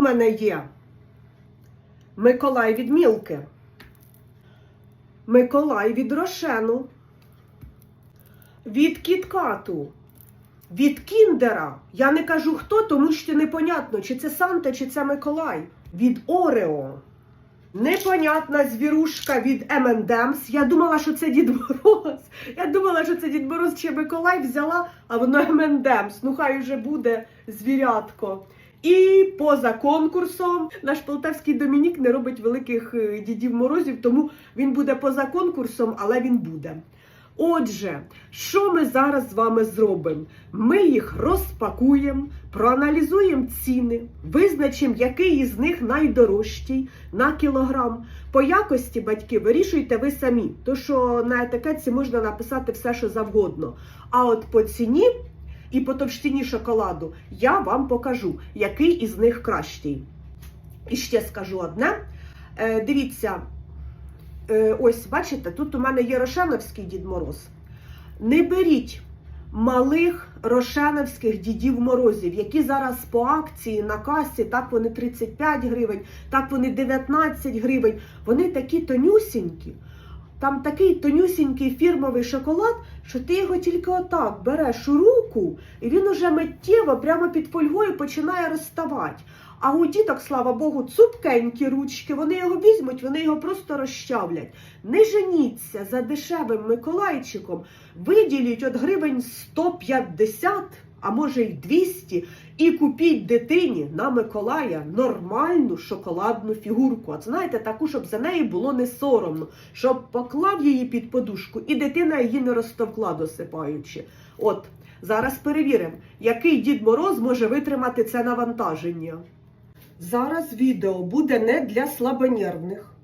в мене є Миколай від Мілки, Миколай від Рошену, від Кіткату, від Кіндера. Я не кажу хто, тому що непонятно, чи це Санта, чи це Миколай. Від Орео. Непонятна звірушка від M&M's. Я думала, що це Дід Мороз. Я думала, що це Дід Мороз чи Миколай взяла, а воно M&M's. Ну хай вже буде звірятко. І поза конкурсом наш полтавський Домінік не робить великих е, дідів морозів, тому він буде поза конкурсом, але він буде. Отже, що ми зараз з вами зробимо? Ми їх розпакуємо, проаналізуємо ціни, визначимо, який із них найдорожчий на кілограм. По якості батьки вирішуйте ви самі, то що на етикетці можна написати все, що завгодно. А от по ціні і по товщині шоколаду я вам покажу, який із них кращий. І ще скажу одне. Е, дивіться, е, ось бачите, тут у мене є Рошеновський Дід Мороз. Не беріть малих рошеновських дідів морозів, які зараз по акції на касі, так вони 35 гривень, так вони 19 гривень. Вони такі тонюсінькі. Там такий тонюсінький фірмовий шоколад, що ти його тільки отак береш у руку, і він уже миттєво прямо під фольгою починає розставати. А у діток, слава Богу, цупкенькі ручки, вони його візьмуть, вони його просто розчавлять. Не женіться за дешевим Миколайчиком, виділіть от гривень 150, а може й 200, і купіть дитині на Миколая нормальну шоколадну фігурку. От знаєте, таку, щоб за неї було не соромно, щоб поклав її під подушку, і дитина її не розтовкла досипаючи. От, зараз перевіримо, який Дід Мороз може витримати це навантаження. Зараз відео буде не для слабонервних,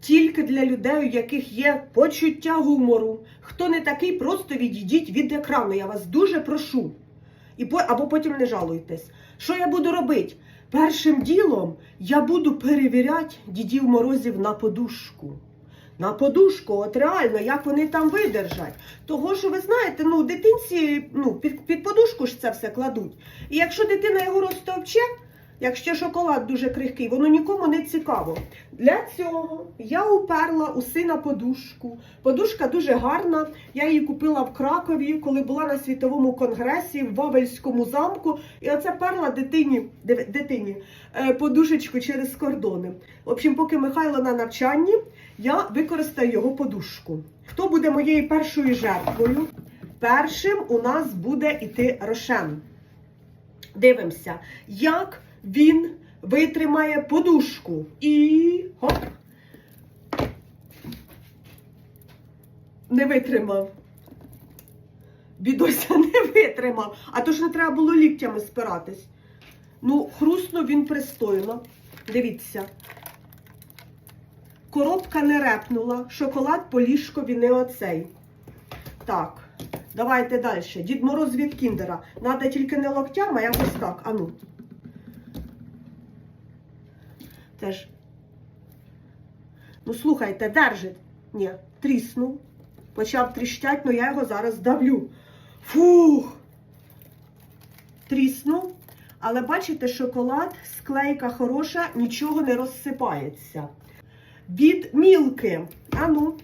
тільки для людей, у яких є почуття гумору. Хто не такий, просто відійдіть від екрану. Я вас дуже прошу. І або потім не жалуйтесь. Що я буду робити? Першим ділом я буду перевіряти дідів морозів на подушку. На подушку, от реально, як вони там видержать. Того, що ви знаєте, ну, дитинці ну, під, під подушку ж це все кладуть. І якщо дитина його розтовче, якщо шоколад дуже крихкий, воно нікому не цікаво. Для цього я уперла у сина подушку. Подушка дуже гарна. Я її купила в Кракові, коли була на світовому конгресі в Вавельському замку. І оце перла дитині, дитині е, подушечку через кордони. В общем, поки Михайло на навчанні, я використаю його подушку. Хто буде моєю першою жертвою? Першим у нас буде іти Рошен. Дивимося, як він витримає подушку. І хоп. Не витримав. Бідося не витримав. А то ж не треба було ліктями спиратись. Ну, хруснув він пристойно. Дивіться. Коробка не репнула, шоколад по ліжкові не оцей. Так, давайте далі. Дід Мороз від Кіндера. Надо тільки не локтями, а якось так. Ану. Теж. Ну, слухайте, держить. Ні, тріснув. Почав тріщать, ну я його зараз давлю. Фух! Тріснув. Але бачите, шоколад, склейка хороша, нічого не розсипається. Від мілки. Ану.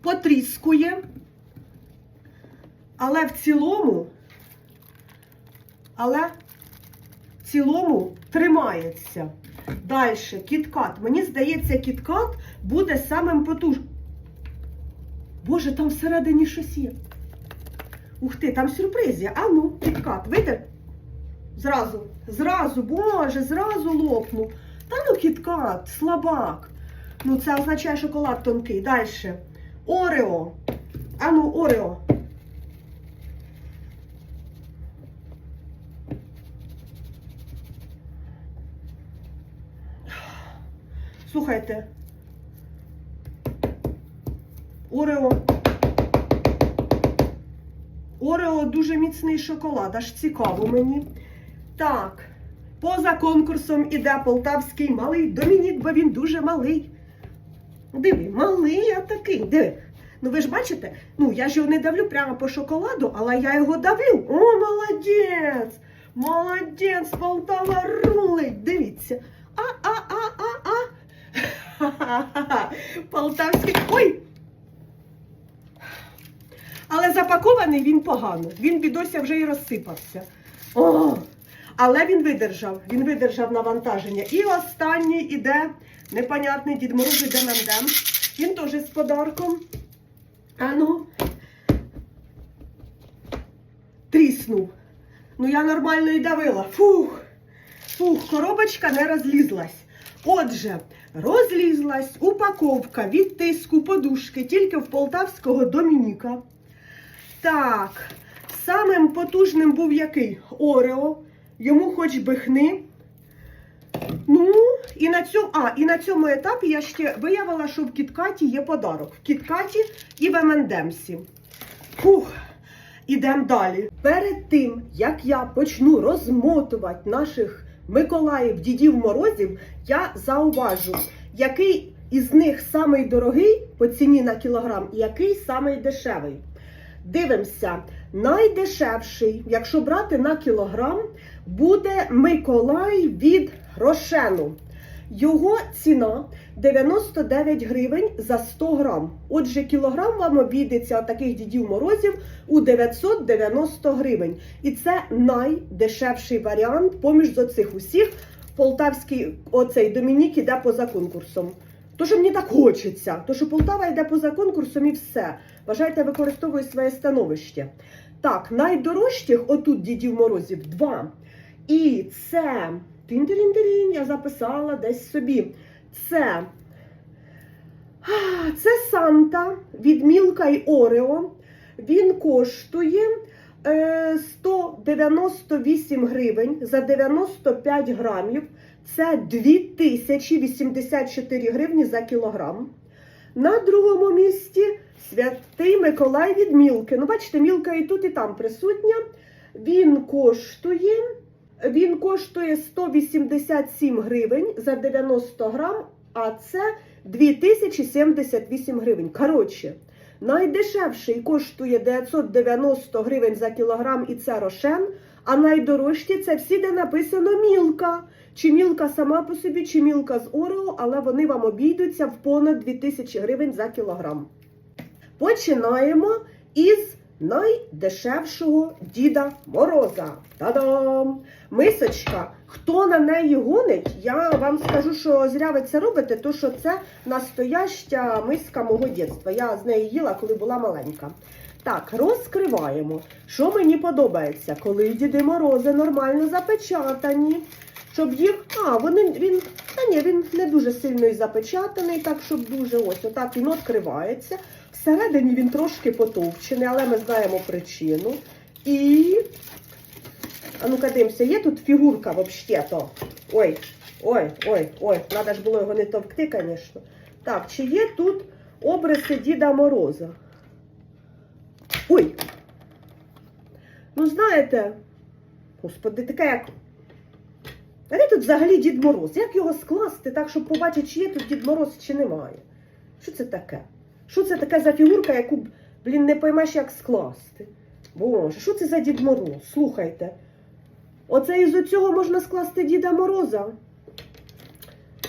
Потріскує. Але в цілому, але цілому тримається. Далі, кіткат. Мені здається, кіткат буде самим потужним. Боже, там всередині щось є. Ух ти, там сюрприз є. А ну, кіткат, видите? Зразу, зразу, боже, зразу лопнув. Та ну кіткат, слабак. Ну, це означає шоколад тонкий. Далі. Орео. А ну, Орео. Слухайте. Орео. Орео дуже міцний шоколад, аж цікаво мені. Так, поза конкурсом іде полтавський малий Домінік, бо він дуже малий. Диви, малий а такий. Диви. Ну ви ж бачите, ну я ж його не давлю прямо по шоколаду, але я його давлю. О, молодець! Молодець, Полтава рулить. Дивіться. А-а-а-а-а. Полтавський. Ой! Але запакований він погано. Він бідося вже і розсипався. О! Але він видержав. Він видержав навантаження. І останній іде непонятний Дід Мороз іде мендем. Він теж з подарком. А ну. Тріснув. Ну я нормально і давила. Фух. Фух, коробочка не розлізлась. Отже, розлізлась упаковка від тиску подушки тільки в полтавського Домініка. Так, самим потужним був який? Орео. Йому хоч би хни. Ну, і на цьому, а, і на цьому етапі я ще виявила, що в Кіткаті є подарок. В Кіткаті і в МНДМСі. Фух, ідемо далі. Перед тим, як я почну розмотувати наших Миколаїв, Дідів Морозів, я зауважу, який із них самий дорогий по ціні на кілограм і який самий дешевий. Дивимося, найдешевший, якщо брати на кілограм, буде Миколай від Рошену. Його ціна 99 гривень за 100 грам. Отже, кілограм вам обійдеться таких дідів морозів у 990 гривень. І це найдешевший варіант поміж оцих усіх. Полтавський оцей Домінік іде поза конкурсом. То, що мені так хочеться, то що Полтава йде поза конкурсом і все. Бажайте, використовую своє становище. Так, найдорожчих отут дідів морозів два. І це тин я записала десь собі. Це, це Санта від Мілка і Орео. Він коштує е, 198 гривень за 95 грамів. Це 2084 гривні за кілограм. На другому місці святий Миколай від Мілки. Ну, бачите, Мілка і тут, і там присутня. Він коштує, він коштує 187 гривень за 90 грам, а це 2078 гривень. Коротше, найдешевший коштує 990 гривень за кілограм, і це рошен. А найдорожчі це всі, де написано мілка. Чи мілка сама по собі, чи мілка з Орео, але вони вам обійдуться в понад 2000 гривень за кілограм. Починаємо із найдешевшого Діда Мороза. Та-дам! Мисочка. Хто на неї гонить, я вам скажу, що зря ви це робите, то що це настояща миска мого дитинства. Я з неї їла, коли була маленька. Так, розкриваємо. Що мені подобається, коли Діди Морози нормально запечатані. Щоб їх. А, вони він. Та ні, він не дуже сильно і запечатаний, так щоб дуже ось отак він відкривається. Всередині він трошки потовчений, але ми знаємо причину. І. А ну-ка дивимося, є тут фігурка взагалі-то. Ой, ой, ой, ой, треба ж було його не товкти, звісно. Так, чи є тут обриси Діда Мороза? Ой. Ну, знаєте, господи, таке як. А де тут взагалі Дід Мороз? Як його скласти так, щоб побачити, чи є тут Дід Мороз, чи немає? Що це таке? Що це таке за фігурка, яку, блін, не поймеш, як скласти? Боже, що це за Дід Мороз? Слухайте. Оце із оцього можна скласти Діда Мороза.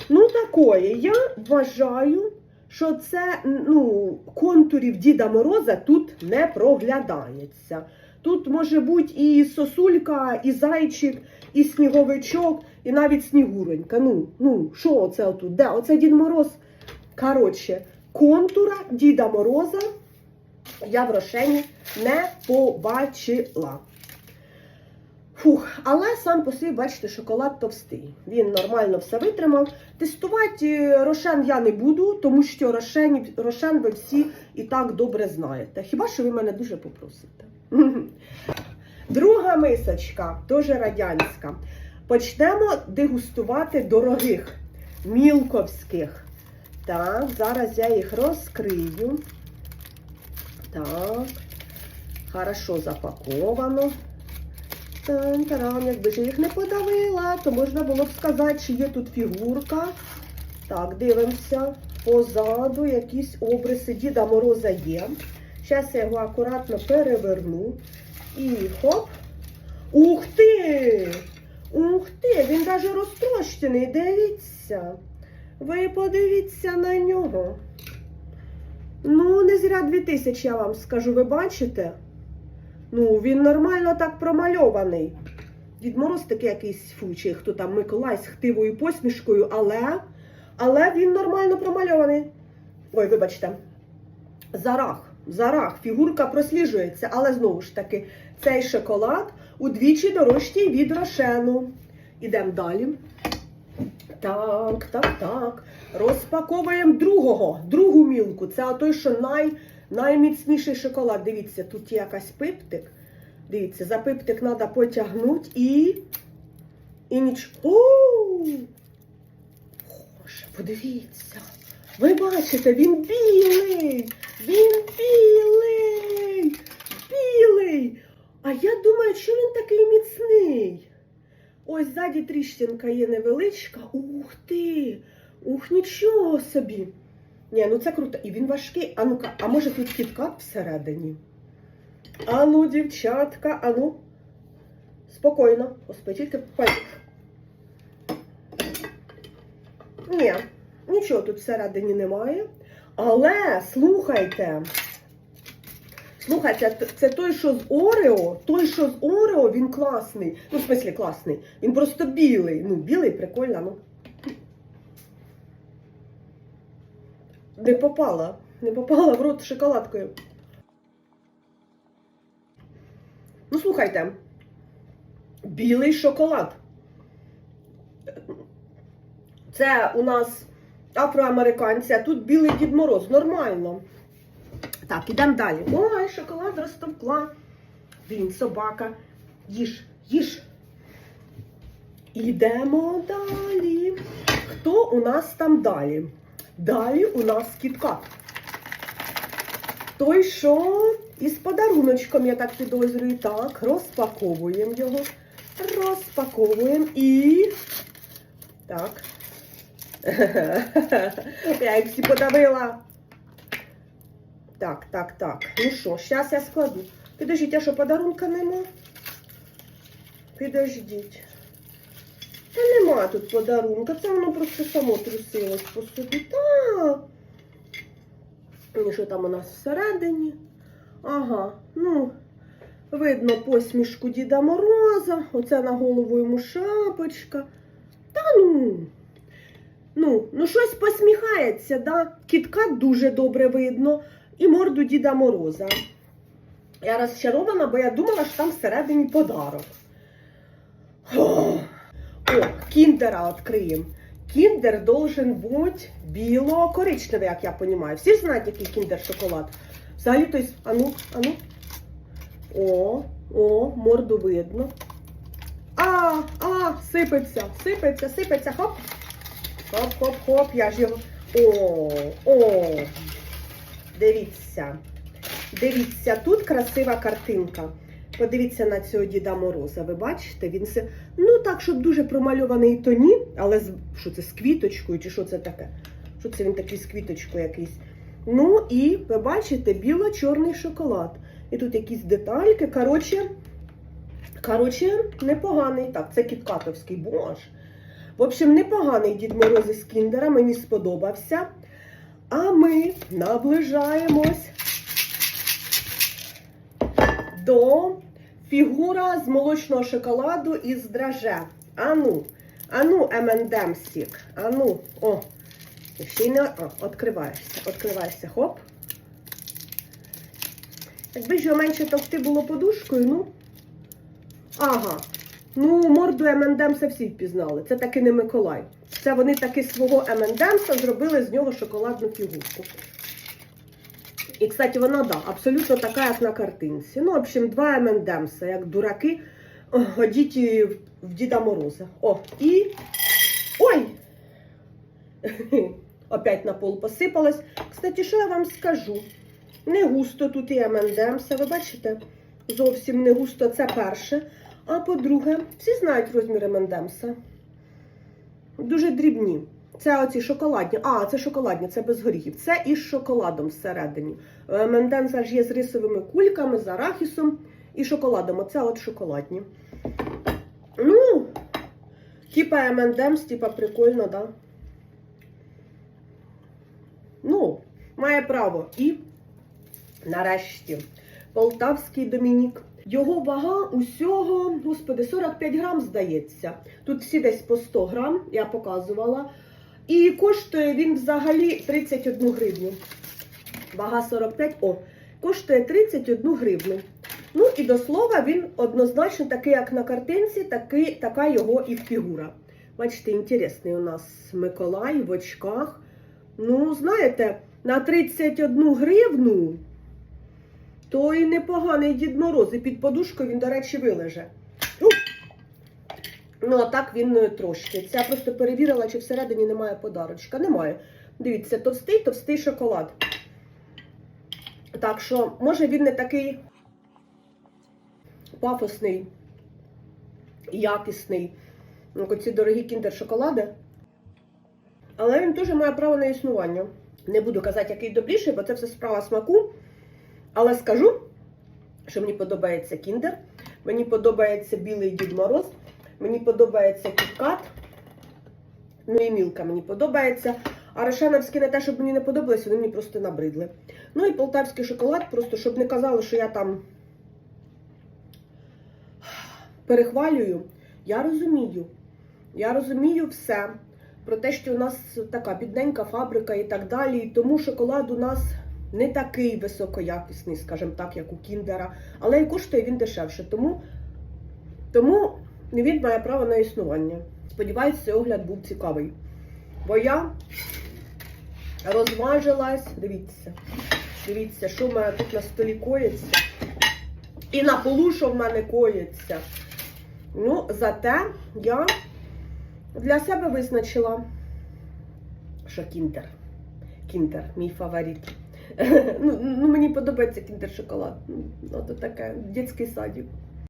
Ну, такої. Я вважаю, що це ну, контурів Діда Мороза тут не проглядається. Тут може бути і сосулька, і зайчик, і сніговичок, і навіть снігуронька. Ну, ну, що оце отут? Де? Оце Дід Мороз. Коротше, контура Діда Мороза я в рошені не побачила. Фух, але сам по собі, бачите, шоколад товстий. Він нормально все витримав. Тестувати рошен я не буду, тому що рошен, рошен ви всі і так добре знаєте. Хіба що ви мене дуже попросите? Друга мисочка, теж радянська. Почнемо дегустувати дорогих, мілковських. Так, зараз я їх розкрию. Так, хорошо запаковано. Тан-тарам, якби ж їх не подавила, то можна було б сказати, чи є тут фігурка. Так, дивимося. Позаду якісь обриси Діда Мороза є. Зараз я його акуратно переверну. І хоп. Ух ти! Ух ти! Він навіть розтрощений, дивіться. Ви подивіться на нього. Ну, не зря 2000, я вам скажу, ви бачите? Ну, він нормально так промальований. Дід Мороз такий якийсь фучий, хто там Миколай з хтивою посмішкою, але, але він нормально промальований. Ой, вибачте. Зарах, зарах, фігурка просліджується, але знову ж таки, цей шоколад удвічі дорожчий від рошену. Ідемо далі. Так, так, так. Розпаковуємо другого, другу мілку. Це той, що най, найміцніший шоколад. Дивіться, тут є якась пиптик. Дивіться, за пиптик треба потягнути і. І ніч. О! Боже, подивіться. Ви бачите, він білий. Він білий. Білий. А я думаю, що він такий міцний. Ось ззаді тріщинка є невеличка. Ух ти! Ух, нічого собі. Ні, ну це круто. І він важкий. А ну-ка, а може тут кіткат всередині? Ану, дівчатка, ану. Спокійно. Господи, тільки пай. Ні, нічого тут всередині немає. Але слухайте. Слухайте, це той, що з Орео, той, що з Орео, він класний. Ну, в смислі, класний. Він просто білий. Ну, білий, прикольно, ну. Не попала. Не попала в рот шоколадкою. Ну, слухайте. Білий шоколад. Це у нас афроамериканці, а тут білий Дід Мороз. Нормально. Так, ідемо далі. Ой, шоколад розтовкла. Він собака. Їж, їж. Ідемо далі. Хто у нас там далі? Далі у нас кіткат. Той, що із подаруночком, я так підозрюю. Так, розпаковуємо його. Розпаковуємо і. Так. Я їх всі подавила. Так, так, так. Ну що, зараз я складу. Підождіть, а що подарунка нема? Підождіть. Та нема тут подарунка, це воно просто само трусилось по собі. Так. І що там у нас всередині? Ага, ну, видно посмішку Діда Мороза. Оце на голову йому шапочка. Та ну. Ну, ну щось посміхається, да? Кіткат дуже добре видно. І морду Діда Мороза. Я розчарована, бо я думала, що там всередині подарок. О, О, кіндера відкриємо. Кіндер должен бути біло-коричневий, як я розумію. Всі ж знають, який кіндер шоколад. Взагалі, то есть, ану, ану. О, о, морду видно. А, а, сипеться, сипеться, сипеться, хоп. Хоп-хоп-хоп, я ж його. О, о. Дивіться. Дивіться, тут красива картинка. Подивіться на цього Діда Мороза. Ви бачите? Він все. Ну так, щоб дуже промальований то ні, але з що це з квіточкою, чи що це таке? Що це він такий з квіточкою якийсь? Ну і ви бачите, біло-чорний шоколад. І тут якісь детальки. Коротше, коротше, непоганий. Так, це кіткатовський, боже. В общем, непоганий Дід Мороз із Кіндера, мені сподобався. А ми наближаємось до фігура з молочного шоколаду із драже. Ану, ану, M&M'сік. Ану, о, ще й не о, відкриваєшся, відкриваєшся, хоп. Якби ж його менше товкти було подушкою, ну. Ага. Ну, морду M&M'са всі впізнали. Це таки не Миколай. Це вони таки свого M&M'са зробили з нього шоколадну фігурку. І, кстати, вона, да, абсолютно така, як на картинці. Ну, в общем, два M&M'са, як дураки, О, одіть в, Діда Мороза. О, і. Ой! Опять на пол посипалось. Кстати, що я вам скажу? Не густо тут і M&M'са, ви бачите? Зовсім не густо, це перше. А по-друге, всі знають розмір M&M'са. Дуже дрібні. Це оці шоколадні. А, це шоколадні, це без горіхів. Це із шоколадом всередині. Менденса ж є з рисовими кульками, з арахісом і шоколадом. Оце от шоколадні. Ну, Типа M&M's, типа прикольно, да? Ну, має право. І нарешті Полтавський Домінік. Його вага усього, господи, 45 грам, здається. Тут всі десь по 100 грам, я показувала. І коштує він взагалі 31 гривню. Вага 45, о, коштує 31 гривню. Ну і до слова, він однозначно такий, як на картинці, такий, така його і фігура. Бачите, інтересний у нас Миколай в очках. Ну, знаєте, на 31 гривну, то і непоганий Дід Мороз. І під подушкою він, до речі, вилеже. Ну, а так він е, трошки. Це я просто перевірила, чи всередині немає подарочка. Немає. Дивіться, товстий, товстий шоколад. Так що, може, він не такий пафосний, якісний, як оці дорогі кіндер-шоколади. Але він теж має право на існування. Не буду казати, який добріший, бо це все справа смаку. Але скажу, що мені подобається кіндер, мені подобається білий Дід Мороз, мені подобається кіткат, ну і мілка мені подобається. А Рошановські не те, щоб мені не подобалися, вони мені просто набридли. Ну і полтавський шоколад, просто щоб не казали, що я там перехвалюю. Я розумію. Я розумію все про те, що у нас така бідненька фабрика і так далі. І тому шоколад у нас не такий високоякісний, скажімо так, як у Кіндера, але і коштує він дешевше. Тому, тому він має право на існування. Сподіваюсь, цей огляд був цікавий. Бо я розважилась, дивіться, дивіться, що в мене тут на столі коїться. І на полу, що в мене коїться. Ну, зате я для себе визначила, що кіндер. Кіндер, мій фаворит. ну, ну, мені подобається кіндер шоколад. Ну, то таке, дитячий садик.